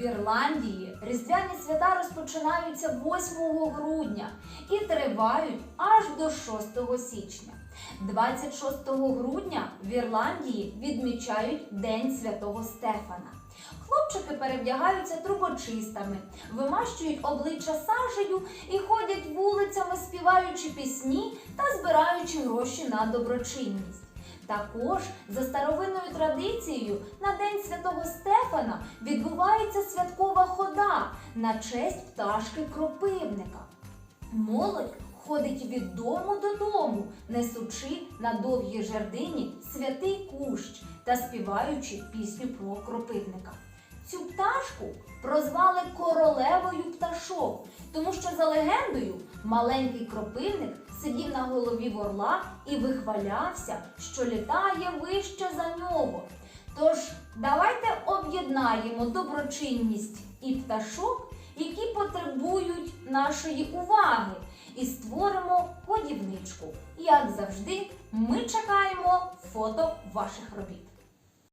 Ірландії різдвяні свята розпочинаються 8 грудня і тривають аж до 6 січня. 26 грудня в Ірландії відмічають День Святого Стефана. Хлопчики перевдягаються трубочистами, вимащують обличчя сажею і ходять вулицями, співаючи пісні та збираючи гроші на доброчинність. Також за старовинною традицією на День Святого Стефана відбувається святкова хода на честь пташки кропивника. Молодь ходить від дому додому, несучи на довгій жердині святий кущ та співаючи пісню про кропивника. Цю пташку прозвали королевою пташок, тому що за легендою маленький кропивник сидів на голові ворла і вихвалявся, що літає вище за нього. Тож давайте об'єднаємо доброчинність і пташок, які потребують нашої уваги, і створимо годівничку. Як завжди, ми чекаємо фото ваших робіт.